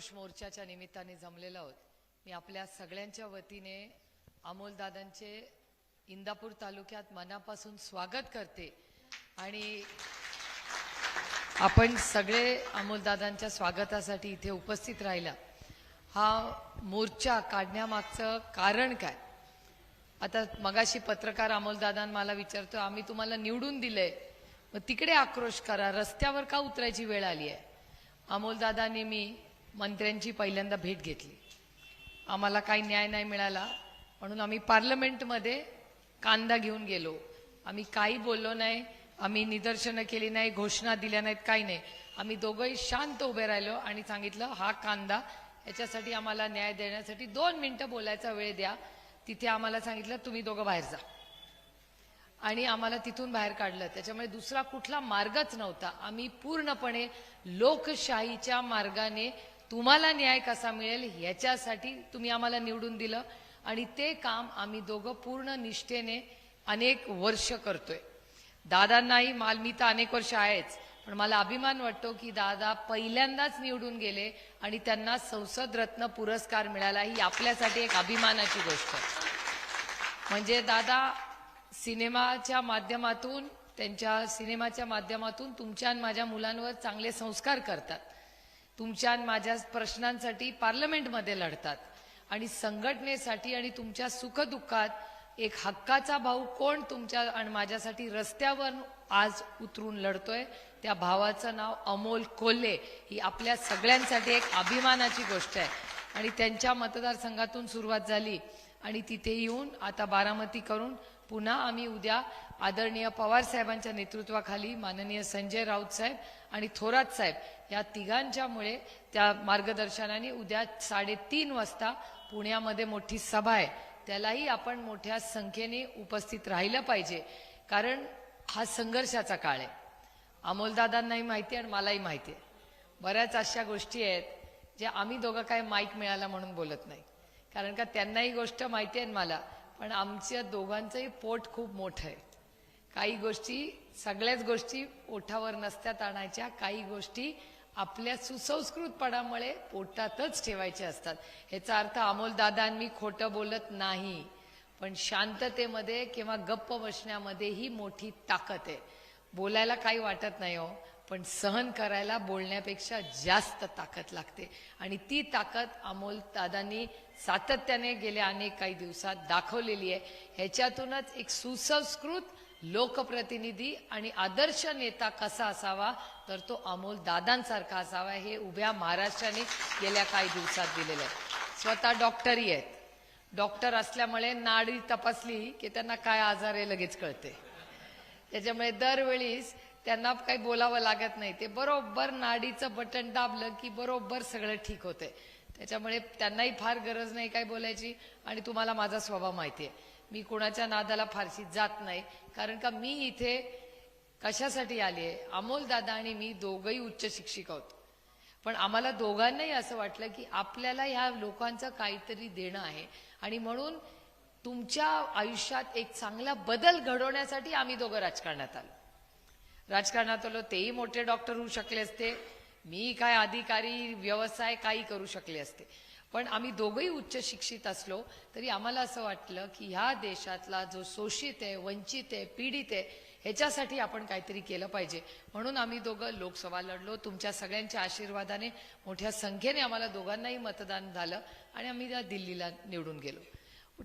महापुरुष मोर्चाच्या निमित्ताने जमलेलो आहोत. मी आपल्या सगळ्यांच्या वतीने अमोलदादांचे इंदापूर तालुक्यात मनापासून स्वागत करते. आणि आपण सगळे अमोलदादांच्या स्वागतासाठी इथे उपस्थित राहिला. हा मोर्चा काढण्यामागचं कारण काय? आता मगाशी पत्रकार अमोलदादा मला विचारतो आम्ही तुम्हाला निवडून दिलंय. मग तिकडे आक्रोश करा. रस्त्यावर का उतरायची वेळ आली आहे? अमोलदादांनी मी मंत्र्यांची पहिल्यांदा भेट घेतली. आम्हाला काही न्याय नाही मिळाला. म्हणून आम्ही पार्लमेंटमध्ये कांदा घेऊन गेलो. आम्ही काही बोललो नाही. आम्ही निदर्शनं केली नाही घोषणा दिल्या नाहीत काही नाही. आम्ही दोघंही शांत उभे राहिलो आणि सांगितलं हा कांदा याच्यासाठी आम्हाला न्याय देण्यासाठी दोन मिनटं बोलायचा वेळ द्या. तिथे आम्हाला सांगितलं तुम्ही दोघं बाहेर जा. आणि आम्हाला तिथून बाहेर काढलं. त्याच्यामुळे दुसरा कुठला मार्गच नव्हता. आम्ही पूर्णपणे लोकशाहीच्या मार्गाने तुम्हाला न्याय कसा मिळेल ह्याच्यासाठी तुम्ही आम्हाला निवडून दिलं. आणि ते काम आम्ही दोघं पूर्ण निष्ठेने अनेक वर्ष करतोय. दादांनाही माल मी तर अनेक वर्ष आहेच पण मला अभिमान वाटतो की दादा पहिल्यांदाच निवडून गेले आणि त्यांना संसद रत्न पुरस्कार मिळाला ही आपल्यासाठी एक अभिमानाची गोष्ट आहे. म्हणजे दादा सिनेमाच्या माध्यमातून त्यांच्या सिनेमाच्या माध्यमातून तुमच्या आणि माझ्या मुलांवर चांगले संस्कार करतात. तुमच्या आणि माझ्या प्रश्नांसाठी पार्लमेंटमध्ये लढतात. आणि संघटनेसाठी आणि तुमच्या सुखदुःखात एक हक्काचा भाऊ कोण तुमच्या आणि माझ्यासाठी रस्त्यावर आज उतरून लढतोय. त्या भावाचं नाव अमोल कोल्हे ही आपल्या सगळ्यांसाठी एक अभिमानाची गोष्ट आहे. आणि त्यांच्या मतदारसंघातून सुरुवात झाली. आणि तिथे येऊन आता बारामती करून पुन्हा आम्ही उद्या आदरणीय पवार साहेबांच्या नेतृत्वाखाली माननीय संजय राऊत साहेब आणि थोरात साहेब या तिघांच्यामुळे त्या मार्गदर्शनाने उद्या साडेतीन वाजता पुण्यामध्ये मोठी सभा आहे. त्यालाही आपण मोठ्या संख्येने उपस्थित राहिलं पाहिजे. कारण हा संघर्षाचा काळ आहे. अमोलदादांनाही माहिती आहे आणि मलाही माहिती आहे. बऱ्याच अशा गोष्टी आहेत ज्या आम्ही दोघं काय माईक मिळाला म्हणून बोलत नाही. कारण का त्यांनाही गोष्ट माहिती आहे मला. पण आमच्या दोघांचंही पोट खूप मोठं आहे. काही गोष्टी सगळ्याच गोष्टी ओठावर नसत्यात आणायच्या. काही गोष्टी आपल्या सुसंस्कृतपणामुळे पोटातच ठेवायचे असतात. ह्याचा अर्थ अमोल दादांनी खोटं बोलत नाही पण शांततेमध्ये किंवा गप्प बसण्यामध्ये ही मोठी ताकद आहे. बोलायला काही वाटत नाही हो पण सहन करायला बोलण्यापेक्षा जास्त ताकद लागते. आणि ती ताकद अमोल दादांनी सातत्याने गेल्या अनेक काही दिवसात दाखवलेली आहे. ह्याच्यातूनच एक सुसंस्कृत लोकप्रतिनिधी आणि आदर्श नेता कसा असावा तर तो अमोल दादांसारखा असावा हे उभ्या महाराष्ट्राने गेल्या काही दिवसात दिलेलं आहे. स्वतः डॉक्टरही आहेत. डॉक्टर असल्यामुळे नाडी तपासली की त्यांना काय आजार आहे लगेच कळते. त्याच्यामुळे दरवेळीस त्यांना काही बोलावं लागत नाही. ते बरोबर नाडीचं बटन दाबलं की बरोबर सगळं ठीक होतंय त्याच्यामुळे त्यांनाही फार गरज नाही काय बोलायची आणि तुम्हाला माझा स्वभाव माहिती आहे. मी कुणाच्या नादाला फारशी जात नाही. कारण का मी इथे कशासाठी आली आहे? अमोल दादा आणि मी दोघही उच्च शिक्षिक आहोत पण आम्हाला दोघांनाही असं वाटलं की आपल्याला ह्या लोकांचं काहीतरी देणं आहे. आणि म्हणून तुमच्या आयुष्यात एक चांगला बदल घडवण्यासाठी आम्ही दोघं राजकारणात आलो. राजकारणात आलो तेही मोठे डॉक्टर होऊ शकले असते. मी काय अधिकारी व्यवसाय काही करू शकले असते. पण आम्ही दोघंही उच्च शिक्षित असलो तरी आम्हाला असं वाटलं की ह्या देशातला जो शोषित आहे वंचित आहे पीडित आहे ह्याच्यासाठी आपण काहीतरी केलं पाहिजे. म्हणून आम्ही दोघं लोकसभा लढलो. तुमच्या सगळ्यांच्या आशीर्वादाने मोठ्या संख्येने आम्हाला दोघांनाही मतदान झालं आणि आम्ही त्या दिल्लीला निवडून गेलो.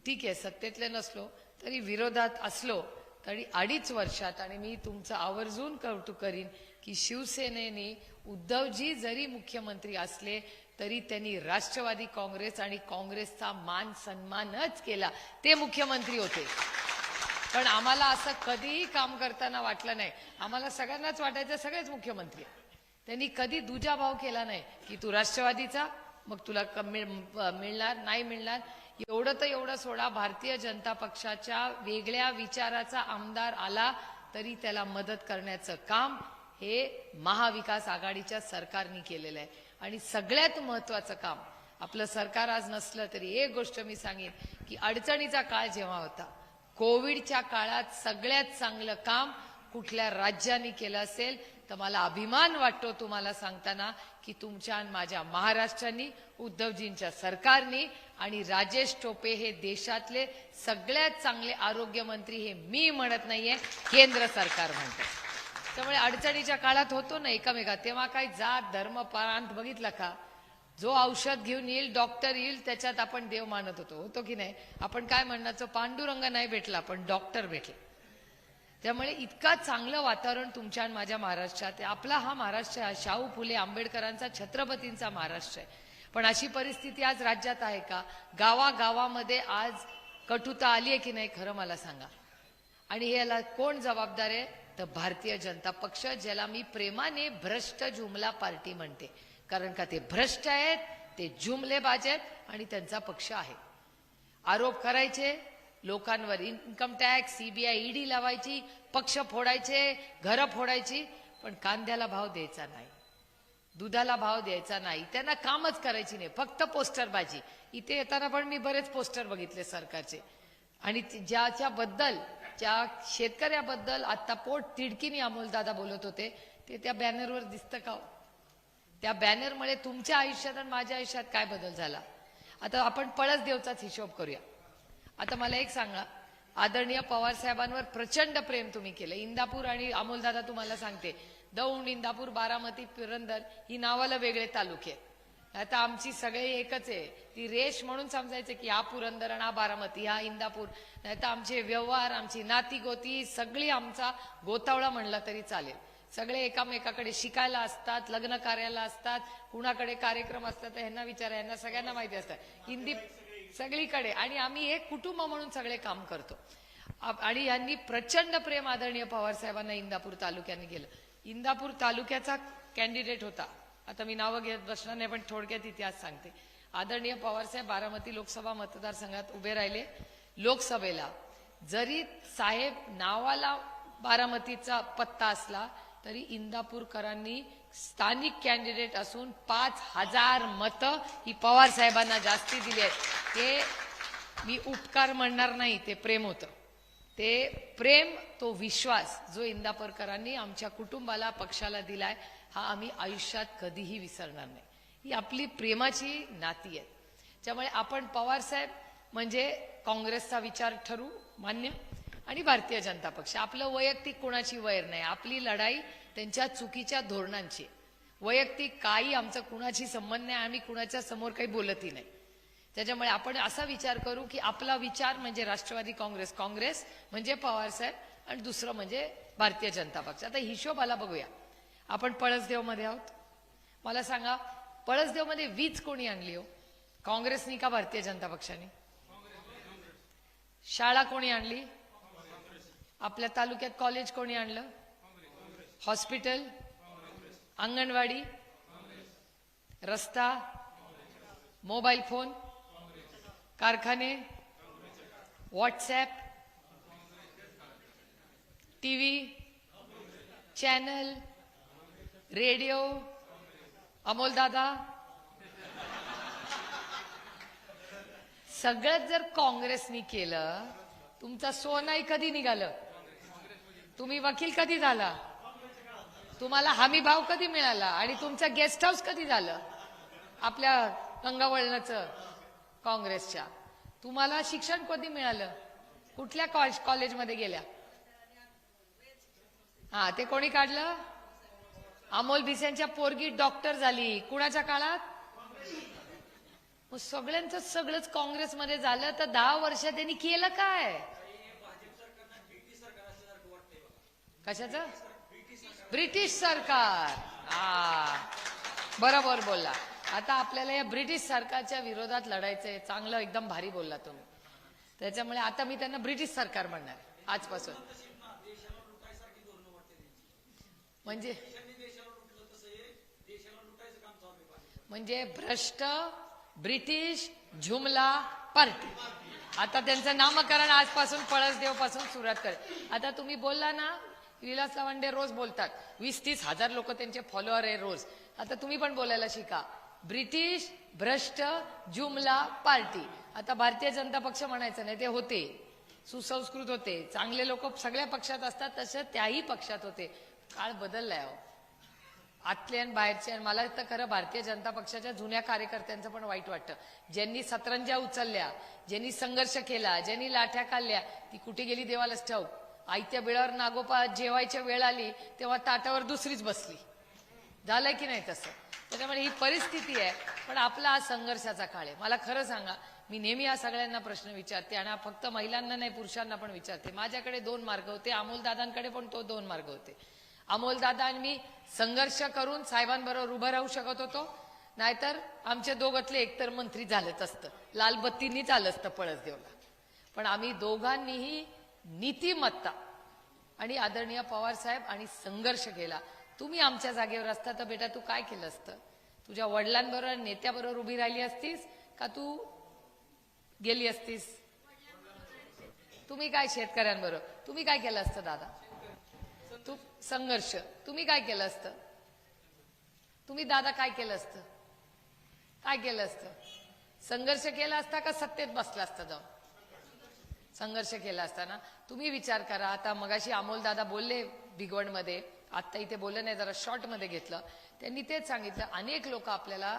ठीक आहे सत्तेतले नसलो तरी विरोधात असलो तरी अडीच वर्षात आणि मी तुमचं आवर्जून कौतुक करीन की शिवसेनेने उद्धवजी जरी मुख्यमंत्री असले तरी त्यांनी राष्ट्रवादी काँग्रेस आणि काँग्रेसचा मान सन्मानच केला. ते मुख्यमंत्री होते. पण आम्हाला असं कधीही काम करताना वाटलं नाही. आम्हाला सगळ्यांनाच वाटायचं सगळेच मुख्यमंत्री त्यांनी कधी दुजा भाव केला नाही की तू राष्ट्रवादीचा मग तुला मिळ- मिळणार नाही मिळणार? एवढं तर एवढं सोडा भारतीय जनता पक्षाच्या वेगळ्या विचाराचा आमदार आला तरी त्याला मदत करण्याचं काम हे महाविकास आघाडीच्या सरकारने केलेलं आहे. आणि सगळ्यात महत्वाचं काम आपलं सरकार आज नसलं तरी एक गोष्ट मी सांगेन की अडचणीचा काळ जेव्हा होता कोविडच्या काळात सगळ्यात चांगलं काम कुठल्या राज्याने केलं असेल तर मला अभिमान वाटतो तुम्हाला सांगताना की तुमच्या आणि माझ्या महाराष्ट्रांनी उद्धवजींच्या सरकारनी आणि राजेश टोपे हे देशातले सगळ्यात चांगले आरोग्यमंत्री हे मी म्हणत नाहीये केंद्र सरकार म्हणतं. त्यामुळे अडचणीच्या काळात होतो ना एकमेकात तेव्हा काही जात धर्म प्रांत बघितला का? जो औषध घेऊन येईल डॉक्टर येईल त्याच्यात आपण देव मानत होतो. होतो की नाही? आपण काय म्हणण्याचं पांडुरंग नाही भेटला पण डॉक्टर भेटला. त्यामुळे इतका चांगलं वातावरण तुमच्या आणि माझ्या महाराष्ट्रात आहे. आपला हा महाराष्ट्र आहे. शाहू फुले आंबेडकरांचा छत्रपतींचा महाराष्ट्र आहे. पण अशी परिस्थिती आज राज्यात आहे का? गावागावामध्ये आज कटुता आली आहे की नाही खरं मला सांगा. आणि याला कोण जबाबदार आहे? तर भारतीय जनता पक्ष ज्याला मी प्रेमाने भ्रष्ट जुमला पार्टी म्हणते. कारण का ते भ्रष्ट आहेत ते जुमलेबाज आहेत आणि त्यांचा पक्ष आहे. आरोप करायचे लोकांवर इन्कम टॅक्स सीबीआय ईडी लावायची पक्ष फोडायचे घरं फोडायची पण कांद्याला भाव द्यायचा नाही. दुधाला भाव द्यायचा नाही. त्यांना कामच करायची नाही. फक्त पोस्टरबाजी. इथे येताना पण मी बरेच पोस्टर बघितले सरकारचे. आणि ज्याच्याबद्दल ज्या शेतकऱ्याबद्दल आता पोट तिडकीने अमोलदादा बोलत होते ते त्या बॅनरवर दिसतं का हो? त्या बॅनरमुळे तुमच्या आयुष्यात आणि माझ्या आयुष्यात काय बदल झाला? आता आपण पळस देवचाच हिशोब करूया. आता मला एक सांगा आदरणीय पवार साहेबांवर प्रचंड प्रेम तुम्ही केलं. इंदापूर आणि अमोलदादा तुम्हाला सांगते दौंड इंदापूर बारामती पुरंदर ही नावाला वेगळे तालुके आहेत. आता आमची सगळे एकच आहे. ती रेश म्हणून समजायचं की हा पुरंदर आणि हा बारामती हा इंदापूर. नाही तर आमचे व्यवहार आमची नाती गोती सगळी आमचा गोतावळा म्हणला तरी चालेल. सगळे एकामेकाकडे शिकायला असतात लग्न कार्याला असतात कुणाकडे कार्यक्रम असतात तर ह्यांना विचारा ह्यांना सगळ्यांना माहिती असतात हिंदी सगळीकडे. आणि आम्ही एक कुटुंब म्हणून सगळे काम करतो. आप- आणि यांनी प्रचंड प्रेम आदरणीय पवार साहेबांना इंदापूर तालुक्याने केलं. इंदापूर तालुक्याचा कॅन्डिडेट होता. आता मी नावं घेत बसणार नाही पण थोडक्यात इतिहास सांगते. आदरणीय पवारसाहेब बारामती लोकसभा मतदारसंघात उभे राहिले. लोकसभेला जरी साहेब नावाला बारामतीचा पत्ता असला तरी इंदापूरकरांनी स्थानिक कॅन्डिडेट असून पाच हजार मतं ही पवार साहेबांना जास्ती दिली आहेत. ते मी उपकार म्हणणार नाही ते प्रेम होतं. ते प्रेम तो विश्वास जो इंदापरकरांनी आमच्या कुटुंबाला पक्षाला दिलाय हा आम्ही आयुष्यात कधीही विसरणार नाही. ही आपली प्रेमाची नाती आहे त्यामुळे आपण पवार साहेब म्हणजे काँग्रेसचा विचार ठरू मान्य. आणि भारतीय जनता पक्ष. आपलं वैयक्तिक कोणाची वैर नाही. आपली लढाई त्यांच्या चुकीच्या धोरणांची वैयक्तिक काही आमचा कुणाशी संबंध नाही. आम्ही कुणाच्या समोर काही बोलतही नाही. त्याच्यामुळे आपण असा विचार करू की आपला विचार म्हणजे राष्ट्रवादी काँग्रेस काँग्रेस म्हणजे पवार साहेब आणि दुसरं म्हणजे भारतीय जनता पक्ष. आता हिशोबाला बघूया. आपण पळसदेवमध्ये आहोत. मला सांगा पळसदेवमध्ये वीज कोणी आणली हो? काँग्रेसनी का भारतीय जनता पक्षाने? शाळा कोणी आणली? आपल्या तालुक्यात कॉलेज कोणी आणलं? हॉस्पिटल? अंगणवाडी? रस्ता? Mobile phone? कारखाने WhatsApp T V channel radio अमोलदादा सगळंच जर काँग्रेसनी केलं तुमचा सोनाई कधी निघालं? तुम्ही वकील कधी झाला? तुम्हाला हमी भाव कधी मिळाला? आणि तुमचं गेस्ट हाऊस कधी झालं? आपल्या गंगावळणाचं. काँग्रेसच्या. तुम्हाला शिक्षण कधी मिळालं? कुठल्या कॉलेज कॉलेजमध्ये गेल्या? हा ते कोणी काढलं? अमोल भिसेंच्या पोरगी डॉक्टर झाली. कुणाच्या काळात? मग सगळ्यांचं सगळंच काँग्रेसमध्ये झालं तर दहा वर्ष त्यांनी केलं काय? कशाचं? ब्रिटिश सरकार. हा बरोबर बोलला. आता आपल्याला या ब्रिटिश सरकारच्या विरोधात लढायचंय. चांगलं एकदम भारी बोलला तुम्ही. त्याच्यामुळे आता मी त्यांना ब्रिटिश सरकार म्हणणार आजपासून. म्हणजे? म्हणजे भ्रष्ट ब्रिटिश झुमला पार्टी. आता त्यांचं नामकरण आजपासून पळसदेवपासून सुरुवात करेल आता तुम्ही बोलला ना विलास लवंडे रोज बोलतात. वीस तीस हजार लोक त्यांचे फॉलोअर आहे रोज. आता तुम्ही पण बोलायला शिका. ब्रिटिश भ्रष्ट जुमला पार्टी. आता भारतीय जनता पक्ष म्हणायचं नाही ते होते. सुसंस्कृत होते. चांगले लोक सगळ्या पक्षात असतात तसे त्याही पक्षात होते. काळ बदललाय अहो. आतले आणि बाहेरचे आणि मला तर खरं भारतीय जनता पक्षाच्या जुन्या कार्यकर्त्यांचं पण वाईट वाटतं. ज्यांनी सतरंज्या उचलल्या ज्यांनी संघर्ष केला ज्यांनी लाठ्या काढल्या ती कुठे गेली देवालाच ठाऊक. आयत्या बिळावर नागोपा जेवायच्या वेळ आली तेव्हा ताटावर दुसरीच बसली. झालंय की नाही तसं? त्याच्यामुळे ही परिस्थिती आहे. पण आपला हा संघर्षाचा काळ आहे. मला खरं सांगा मी नेहमी या सगळ्यांना प्रश्न विचारते आणि फक्त महिलांना नाही पुरुषांना पण विचारते. माझ्याकडे दोन मार्ग होते अमोलदादांकडे पण तो दोन मार्ग होते. अमोलदादा आणि मी संघर्ष करून साहेबांबरोबर उभं राहू शकत होतो. नाहीतर आमचे दोघातले एकतर मंत्री झालंच असतं. लालबत्तींनी झालं असतं पळसदेवला. पण आम्ही दोघांनीही नीतिमत्ता आणि आदरणीय पवार साहेब आणि संघर्ष केला. तुम्ही आमच्या जागेवर असता तर बेटा तू काय केलं असतं? तुझ्या वडिलांबरोबर नेत्याबरोबर उभी राहिली असतीस का तू गेली असतीस? तुम्ही काय शेतकऱ्यांबरोबर? तुम्ही काय केलं असतं दादा? तू संघर्ष. तुम्ही काय केलं असतं? तुम्ही दादा काय केलं असतं? काय केलं असतं? संघर्ष केला असता का सत्तेत बसला असता जाऊन? संघर्ष केला असताना तुम्ही विचार करा. आता मगाशी अमोल दादा बोलले भिगवणमध्ये. आत्ता इथे बोललं नाही जरा शॉर्टमध्ये घेतलं. त्यांनी तेच सांगितलं अनेक लोक आपल्याला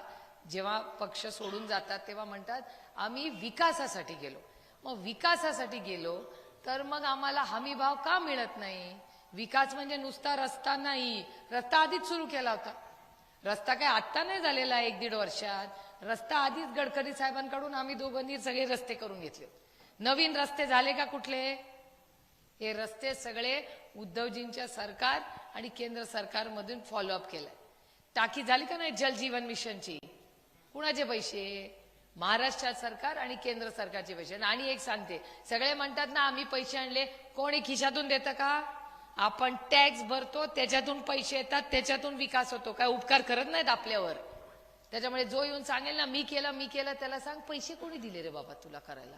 जेव्हा पक्ष सोडून जातात तेव्हा म्हणतात आम्ही विकासासाठी गेलो. मग विकासासाठी गेलो तर मग आम्हाला हमीभाव का मिळत नाही? विकास म्हणजे नुसता रस्ता नाही. रस्ता आधीच सुरू केला होता. रस्ता काय आत्ता नाही झालेला एक दीड वर्षात. रस्ता आधीच गडकरी साहेबांकडून आम्ही दोघांनी सगळे रस्ते करून घेतले. नवीन रस्ते झाले का कुठले? हे रस्ते सगळे उद्धवजींच्या सरकार आणि केंद्र सरकारमधून फॉलोअप केलाय. टाकी झाली का नाही जल जीवन मिशनची? कुणाचे पैसे? महाराष्ट्र सरकार आणि केंद्र सरकारचे पैसे. आणि एक सांगते सगळे म्हणतात ना आम्ही पैसे आणले कोणी खिशातून देतं का? आपण टॅक्स भरतो त्याच्यातून पैसे येतात त्याच्यातून विकास होतो. काय उपकार करत नाहीत आपल्यावर? त्याच्यामुळे जो येऊन सांगेल ना मी केलं मी केलं त्याला सांग पैसे कोणी दिले रे बाबा तुला करायला?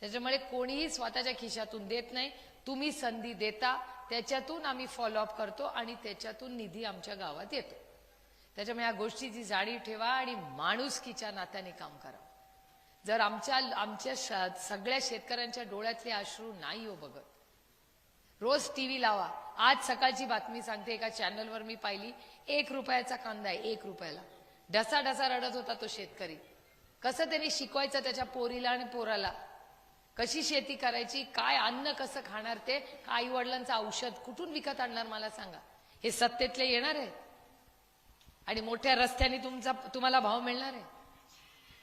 त्याच्यामुळे कोणीही स्वतःच्या खिशातून देत नाही. तुम्ही संधी देता त्याच्यातून आम्ही फॉलोअप करतो आणि त्याच्यातून निधी आमच्या गावात येतो. त्याच्यामुळे या गोष्टीची जाणीव ठेवा आणि माणुसकीच्या नात्याने काम करा. जर आमच्या आमच्या सगळ्या शेतकऱ्यांच्या डोळ्यातले अश्रू नाही हो बघत. रोज टीव्ही लावा. आज सकाळची बातमी सांगते एका चॅनलवर मी पाहिली एक रुपयाचा कांदा आहे एक रुपयाला. ढसा ढसा रडत होता तो शेतकरी. कसं त्यांनी शिकवायचं त्याच्या पोरीला आणि पोराला? कशी शेती करायची काय अन्न कसं खाणार ते आई वडिलांचं औषध कुठून विकत आणणार मला सांगा. हे सत्तेतले येणार आहे आणि मोठ्या रस्त्याने तुमचा तुम्हाला भाव मिळणार आहे.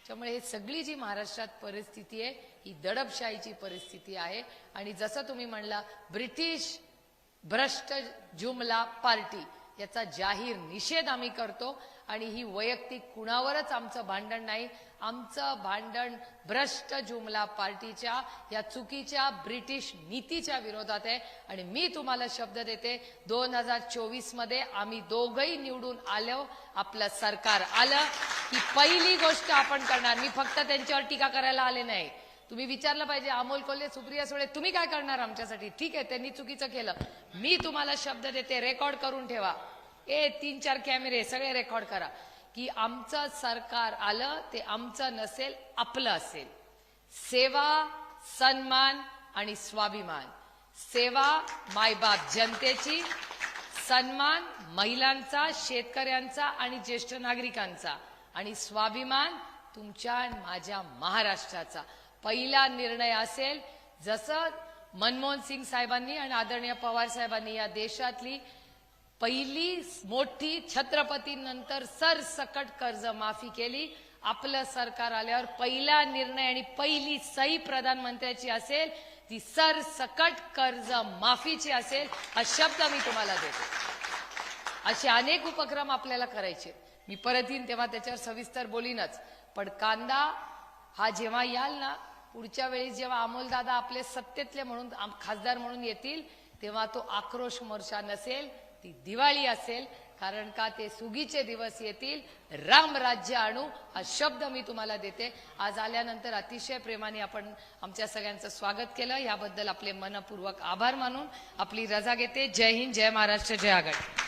त्यामुळे हे सगळी जी महाराष्ट्रात परिस्थिती आहे ही दडपशाहीची परिस्थिती आहे. आणि जसं तुम्ही म्हणला ब्रिटिश भ्रष्ट जुमला पार्टी याचा जाहीर निषेध आम्ही करतो. आणि ही वैयक्तिक कुणावरच आमचं भांडण नाही. आमचं भांडण भ्रष्ट जुमला पार्टीच्या या चुकीच्या ब्रिटिश नीतीच्या विरोधात आहे. आणि मी तुम्हाला शब्द देते दोन हजार चोवीसमध्ये आम्ही दोघही निवडून आलो आपलं सरकार आलं की पहिली गोष्ट आपण करणार. मी फक्त त्यांच्यावर टीका करायला आले नाही. तुम्ही विचारलं पाहिजे अमोल कोल्हे सुप्रिया सुळे तुम्ही काय करणार आमच्यासाठी? ठीक आहे त्यांनी चुकीचं केलं. मी तुम्हाला शब्द देते रेकॉर्ड करून ठेवा. ए तीन चार कॅमेरे सगळे रेकॉर्ड करा. की आमचं सरकार आलं ते आमचं नसेल आपलं असेल. सेवा सन्मान आणि स्वाभिमान. सेवा मायबाप जनतेची सन्मान महिलांचा शेतकऱ्यांचा आणि ज्येष्ठ नागरिकांचा. आणि स्वाभिमान तुमच्या आणि माझ्या महाराष्ट्राचा. पहिला निर्णय असेल जसं मनमोहन सिंग साहेबांनी आणि आदरणीय पवार साहेबांनी या देशातली पहिली मोठी छत्रपतीनंतर सरसकट कर्ज माफी केली. आपलं सरकार आल्यावर पहिला निर्णय आणि पहिली सही प्रधानमंत्र्याची असेल ती सरसकट कर्ज माफीची असेल हा शब्द मी तुम्हाला देतो. असे अनेक उपक्रम आपल्याला करायचे. मी परत येईन तेव्हा त्याच्यावर सविस्तर बोलीनच. पण कांदा हा जेव्हा याल ना पुढच्या वेळी जेव्हा अमोलदादा आपले सत्तेतले म्हणून खासदार म्हणून येतील तेव्हा तो आक्रोश मोर्चा नसेल ती दिवाळी असेल कारण का ते सुगीचे दिवस येतील. राम राज्य आणू हा शब्द मी तुम्हाला देते. आज आल्यानंतर अतिशय प्रेमाने आपण आमच्या सगळ्यांचं स्वागत केलं. याबद्दल आपले मनपूर्वक आभार मानून आपली रजा घेते. जय हिंद जय महाराष्ट्र जय आघाडी.